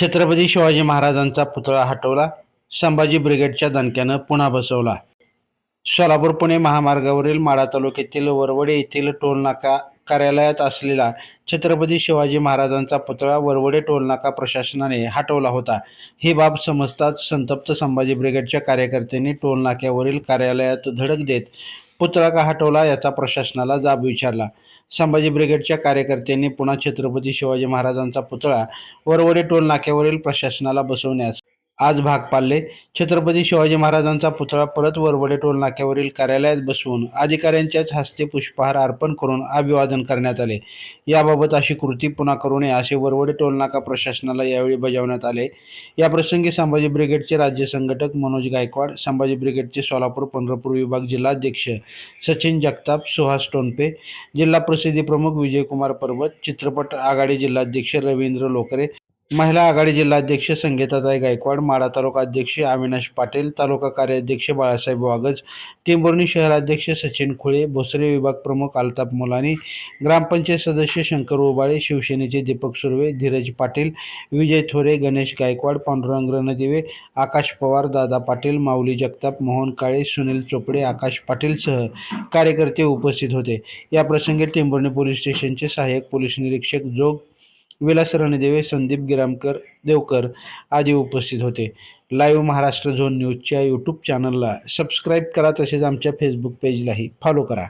छत्रपती शिवाजी महाराजांचा पुतळा हटवला संभाजी ब्रिगेडच्या दणक्यानं पुन्हा बसवला. सोलापूर पुणे महामार्गावरील माढा तालुक्यातील वरवडे येथील टोलनाका कार्यालयात असलेला छत्रपती शिवाजी महाराजांचा पुतळा वरवडे टोलनाका प्रशासनाने हटवला होता. ही बाब समजताच संतप्त संभाजी ब्रिगेडच्या कार्यकर्त्यांनी टोलनाक्यावरील कार्यालयात धडक देत पुतळा का हटवला याचा प्रशासनाला जाब विचारला. संभाजी ब्रिगेडच्या कार्यकर्त्यांनी पुन्हा छत्रपती शिवाजी महाराजांचा पुतळा वरवडे टोल नाक्यावरील प्रशासनाला बसवण्यास आज भाग पाडले. छत्रपती शिवाजी महाराजांचा पुतळा परत वरवडे टोल नाक्यावरील कार्यालयात बसवून अधिकाऱ्यांच्याच हस्ते पुष्पहार अर्पण करून अभिवादन करण्यात आले. याबाबत अशी कृती पुन्हा करू नये असे वरवडे टोल नाका प्रशासनाला यावेळी बजावण्यात आले. याप्रसंगी संभाजी ब्रिगेडचे राज्य संघटक मनोज गायकवाड संभाजी ब्रिगेडचे सोलापूर पंढरपूर विभाग जिल्हाध्यक्ष सचिन जगताप सुहास टोनपे जिल्हा प्रसिद्धी प्रमुख विजयकुमार पर्वत चित्रपट आघाडी जिल्हाध्यक्ष रवींद्र लोकरे महिला आघाडी जिल्हाध्यक्ष संगीताताई गायकवाड माडा तालुका अध्यक्ष अविनाश पाटील तालुका कार्याध्यक्ष बाळासाहेब वागज टिंबोर्णी शहराध्यक्ष सचिन खुळे भोसरे विभाग प्रमुख अल्ताप मुलानी ग्रामपंचायत सदस्य शंकर उबाळे शिवसेनेचे दीपक सुर्वे धीरज पाटील विजय थोरे गणेश गायकवाड पांडुरंग रणदिवे आकाश पवार दादा पाटील माऊली जगताप मोहन काळे सुनील चोपडे आकाश पाटीलसह कार्यकर्ते उपस्थित होते. या टिंबोर्णी पोलीस स्टेशनचे सहाय्यक पोलीस निरीक्षक जोग विलास रणदेवे संदीप गिरामकर देवकर आदी उपस्थित होते. लाईव्ह महाराष्ट्र झोन न्यूजच्या यूट्यूब चॅनलला सबस्क्राईब करा तसेच आमच्या फेसबुक पेजलाही फॉलो करा.